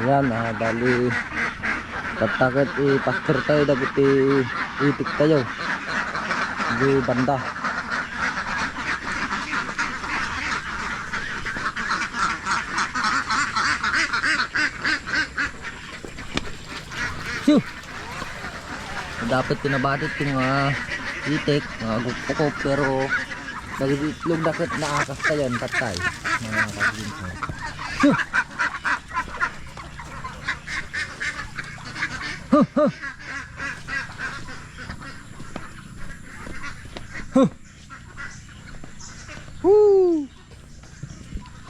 Ayan, ah, bali tatakit i-pastor tayo dapat i-itik tayo. Di banda. Siyo! dapat tinabatit yung mga itik. Mga gupukop pero nagitlog dakit na akas tayo patay. Mga kaginsan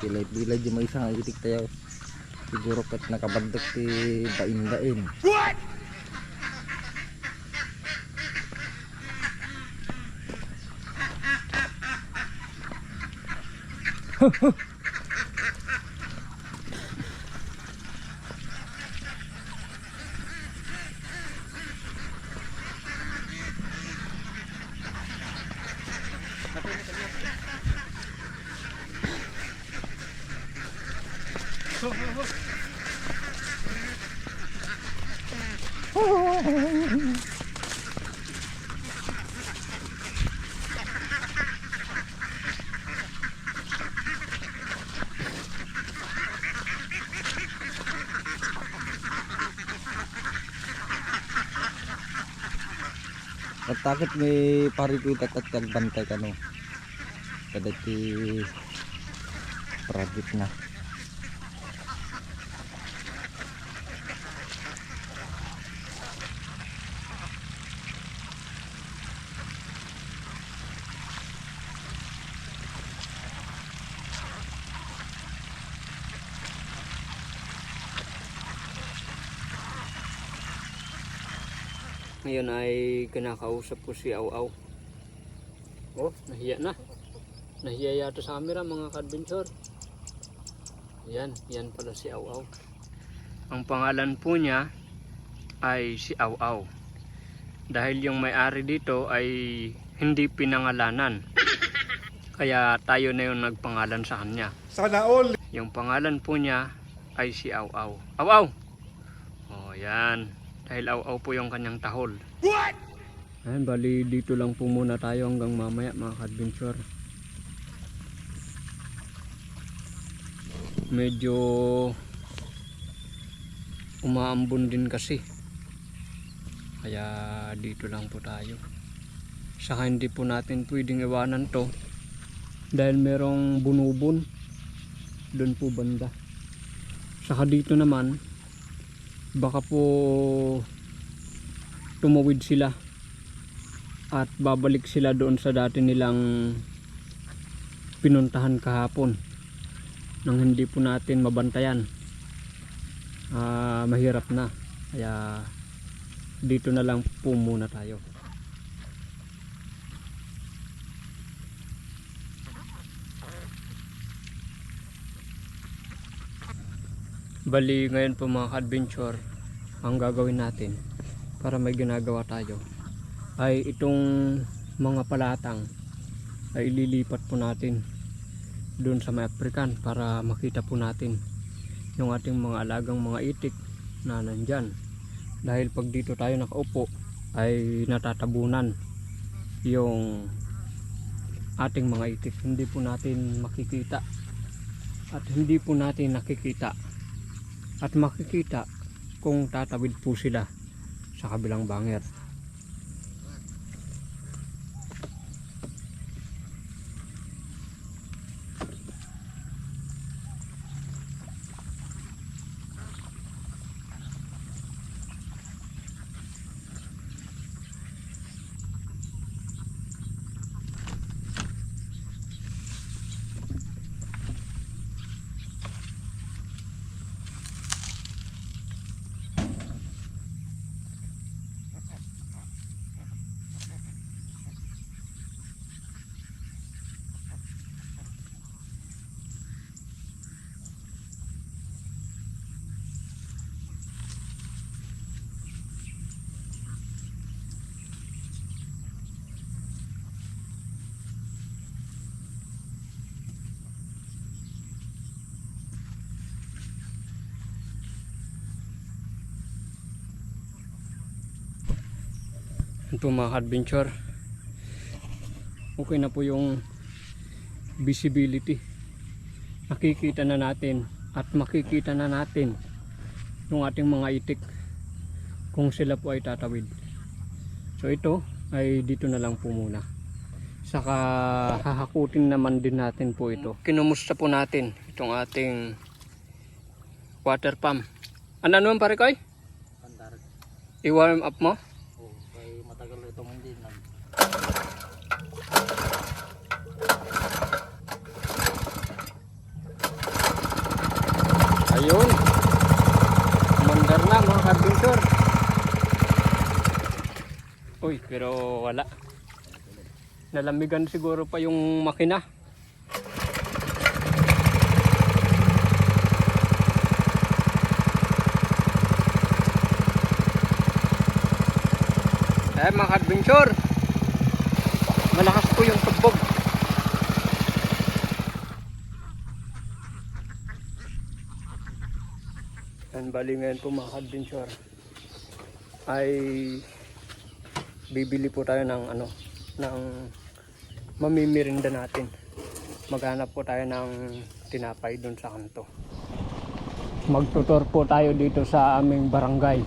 Pilay-pilay di may isang itik tayo. Siguro kat nakabandak ti bain-bain. What? At takit may parikuitat at kagbantay ka no. Kada ti project na. Ngayon ay kinakausap ko si Aw Aw. Oh, nahiya na. Nahiya yata sa camera mga ka-adventure. Yan, yan pala si Aw Aw. Ang pangalan po niya ay si Aw Aw. Dahil yung may-ari dito ay hindi pinangalanan. Kaya tayo na yung nagpangalan sa kanya. Sana all. Yung pangalan po niya ay si Aw Aw. Aw Aw! Oh, yan. Dahil Aw Aw po yung kanyang tahol. What? Ayun, bali dito lang po muna tayo hanggang mamaya mga ka-adventure. Medyo umaambon din kasi. Kaya dito lang po tayo. Saka hindi po natin pwedeng iwanan to dahil merong bunubon doon po banda. Saka dito naman baka po tumawid sila. At babalik sila doon sa dati nilang pinuntahan kahapon nang hindi po natin mabantayan. Ah, mahirap na. Kaya dito na lang po muna tayo. Bali ngayon po mga adventure ang gagawin natin para may ginagawa tayo ay itong mga palatang ay ililipat po natin doon sa may African para makita po natin yung ating mga alagang mga itik na nandyan. Dahil pag dito tayo nakaupo ay natatabunan yung ating mga itik. Hindi po natin makikita at hindi po natin nakikita at makikita kung tatawid po sila sa kabilang banger. Po mga adventure. Okay na po yung visibility. Nakikita na natin at makikita na natin yung ating mga itik kung sila po ay tatawid. So ito ay dito na lang po muna. Saka hahakutin naman din natin po ito. Kinumusta po natin itong ating water pump. Ano naman pare koy? Pandar. I-warm up mo? Oh, kay matagal itong hindi nag Ayun. Mandar na mga adventure. Uy, pero wala. Nalamigan siguro pa yung makina. Eh mga adventure. Malakas po yung tugbog. Yan, bali ngayon po mga adventure ay bibili po tayo ng ano ng mamimirinda natin. Maghanap po tayo ng tinapay doon sa kanto. Magtutor po tayo dito sa aming barangay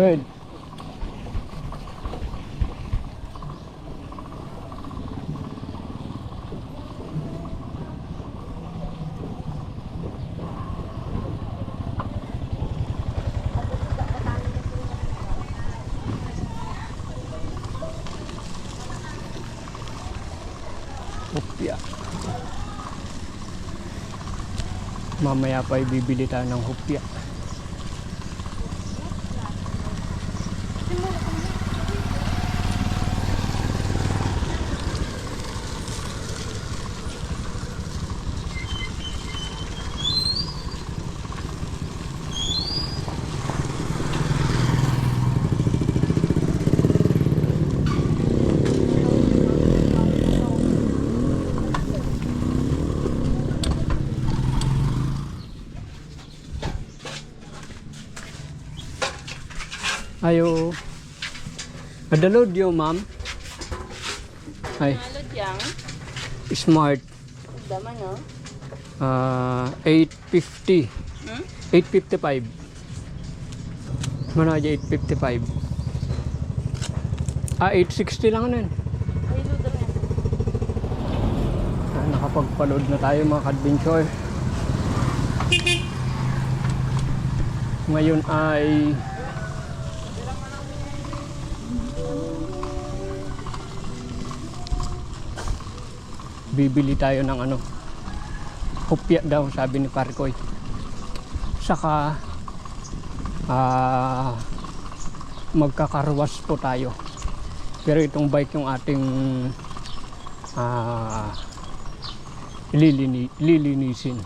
good hupya mamaya pa ibibili tayo ng hupya ayo. Adalod yo ma'am. Ay. Alod yang, smart. Daman no? Ah, 850 Hmm? 855 Mana aja 855 Ah, 860 lang nun ah, Nakapagpaload na tayo mga adventure Ngayon ay Bibili tayo ng ano Hupya daw sabi ni Parkoy. Saka ah magkakarwas po tayo. Pero itong bike yung ating ah lilini, lilinisin.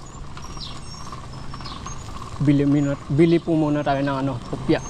Bili, bili po muna tayo ng ano hupya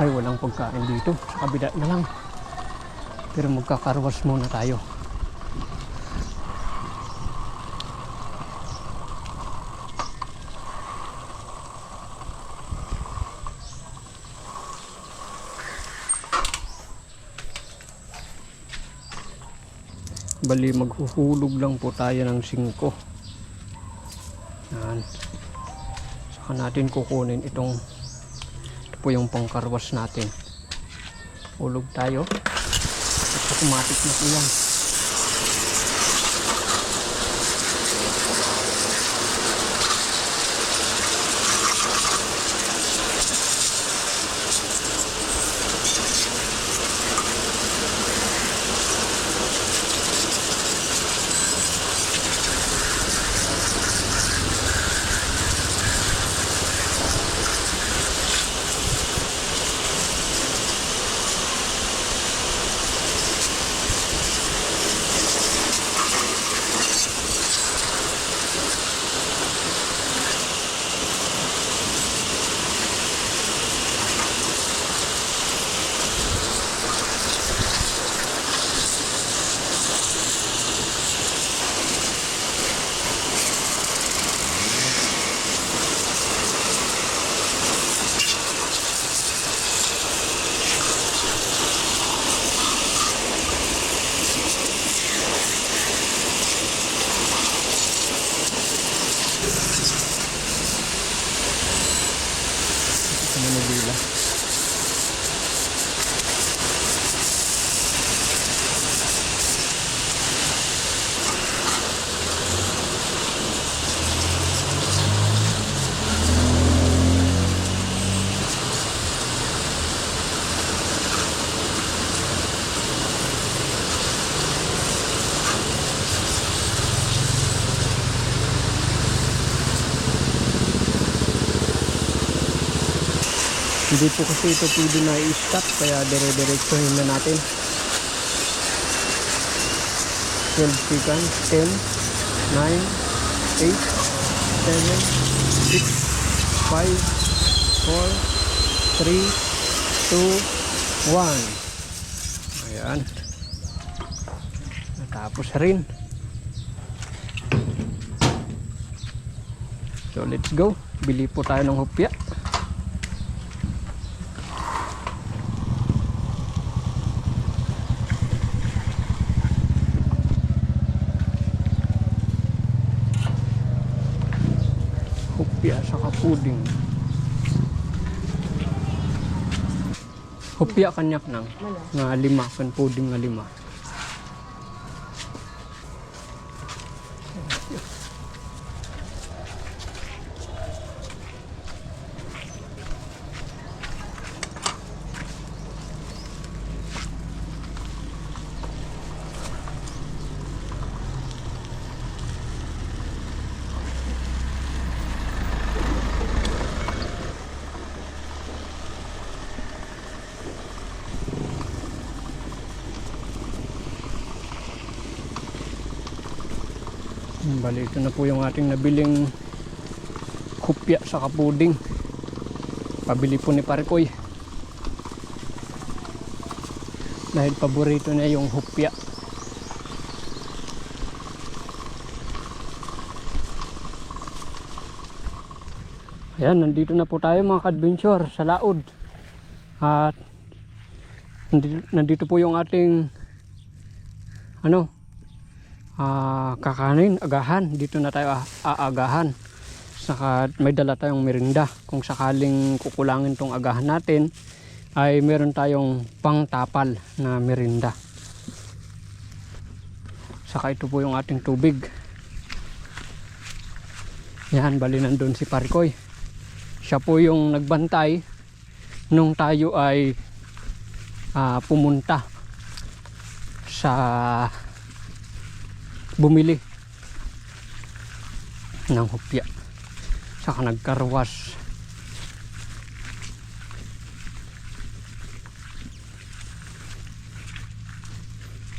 ay walang pagkain dito sa kabila na lang. Pero magkakarwas muna tayo. Bali maghuhulog lang po tayo ng 5 yan. Saka natin kukunin itong ito po yung pangkarwas natin hulog tayo. Automatic na po yan Hindi po kasi ito pwede na i-stop kaya dire-diretsuhin na natin. 12 seconds, 10, 9, 8, 7, 6, 5, 4, 3, 2, 1. Ayan. Natapos rin. So let's go. Bili po tayo ng hopya. Kapuding. Hopya kanyak nang nga lima kan puding nga lima. Bali, ito na po yung ating nabiling hupya sa kapuding. Pabili po ni Parikoy. Dahil paborito niya yung hupya. Ayan, nandito na po tayo mga ka-adventure sa Laod. At nandito, nandito po yung ating ano, ah kakanin, agahan. Dito na tayo a- aagahan. Saka may dala tayong merinda. Kung sakaling kukulangin tong agahan natin, ay meron tayong pangtapal na merinda. Saka ito po yung ating tubig. Yan, bali nandun si Parikoy. Siya po yung nagbantay nung tayo ay ah, pumunta sa bumili ng hupya. Saka nagkarwas.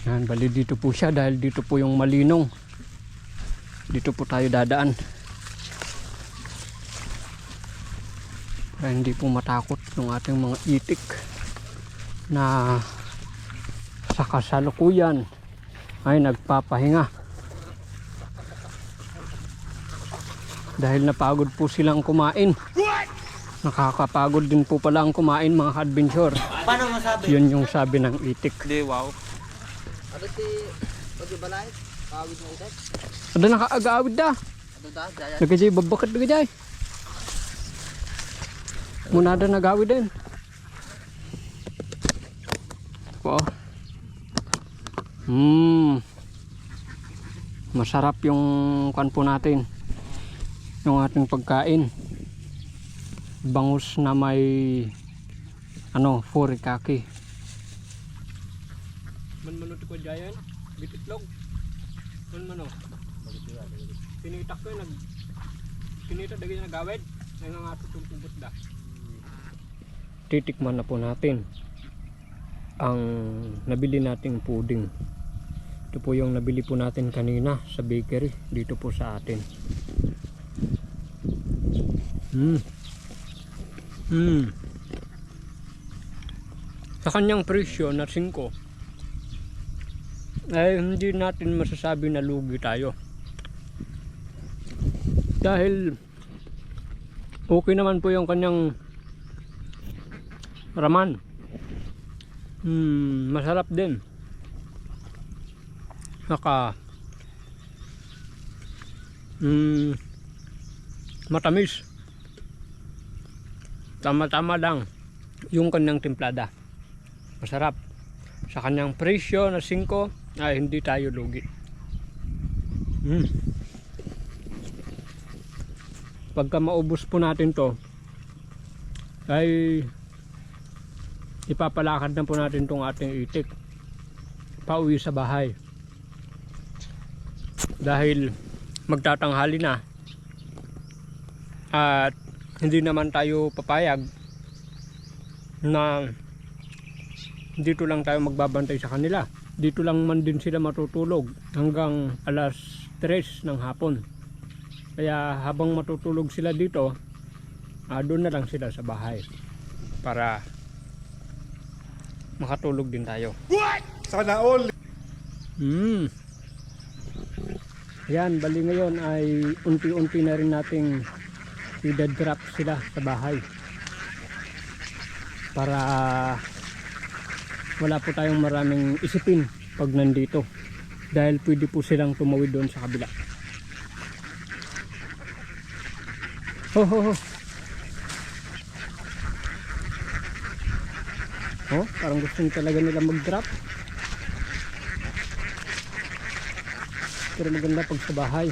Yan bali dito po siya dahil dito po yung malinong. Dito po tayo dadaan. Para hindi po matakot yung ating mga itik na sa kasalukuyan ay nagpapahinga dahil napagod po silang kumain nakakapagod din po pala ang kumain mga ka-adventure Paano masabi? yun yung sabi ng itik Hindi, wow. Ano si Pagbalay? Pawid mo itak? ada nakaagawid da Ano da? Jaya? nagajay babakat nagajay muna ada nagawid din ko hmm masarap yung kan po natin yung ating pagkain. Bangus na may ano furikake man mano ko jayan bititlog man mano pinitak ko nag pinita dagay na gawid ay nga tutong tubot da. Titikman na po natin ang nabili nating puding. Ito po yung nabili po natin kanina sa bakery dito po sa atin hmm hmm sa kanyang presyo na 5 ay hindi natin masasabi na lugi tayo. Dahil okay naman po yung kanyang raman. Hmm, masarap din. Saka hmm, matamis tama tama lang yung kanyang timplada. Masarap. Sa kanyang presyo na 5 ay hindi tayo lugi. Mm. Pagka maubos po natin to ay ipapalakad na po natin tong ating itik pauwi sa bahay dahil magtatanghali na at hindi naman tayo papayag na dito lang tayo magbabantay sa kanila dito lang man din sila matutulog hanggang alas 3 ng hapon kaya habang matutulog sila dito ah, doon na lang sila sa bahay para makatulog din tayo Sana all. Hmm. Yan, bali ngayon ay unti-unti na rin nating i-drop sila sa bahay. Para wala po tayong maraming isipin pag nandito. Dahil pwede po silang tumawid doon sa kabila. Ho ho ho. Oh, parang gusto talaga nila mag-drop. Pero maganda pag sa bahay.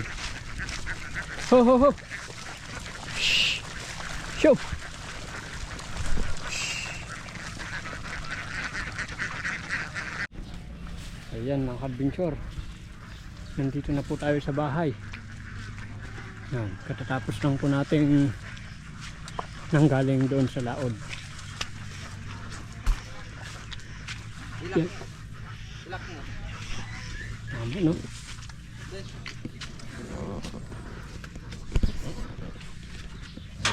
Ho ho ho. Show. Ayan mga adventure. Nandito na po tayo sa bahay. Yan, katatapos lang po nating nanggaling doon sa laod. Yan. Tama no?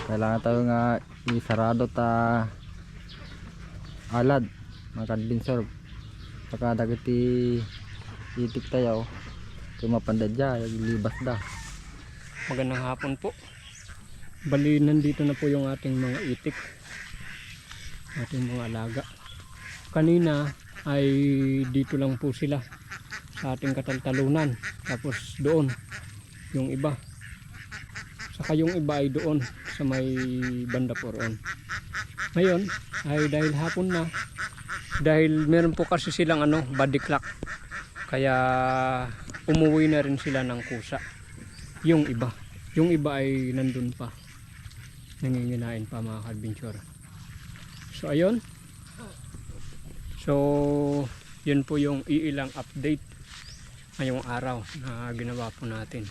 Kailangan tayo nga isarado ta alad mga kadbinsor. Pagka dagiti itik tayo kung mapandad dya, libas da. Magandang hapon po. Bali, nandito na po yung ating mga itik. Ating mga alaga. Kanina ay dito lang po sila sa ating kataltalunan. Tapos doon, yung iba. Saka iba ay doon sa may banda po roon. Ngayon, ay dahil hapon na, dahil meron po kasi silang ano, body clock. Kaya umuwi na rin sila ng kusa. Yung iba. Yung iba ay nandun pa. Nanginginain pa mga adventure. So ayun. So yun po yung iilang update ngayong araw na ginawa po natin.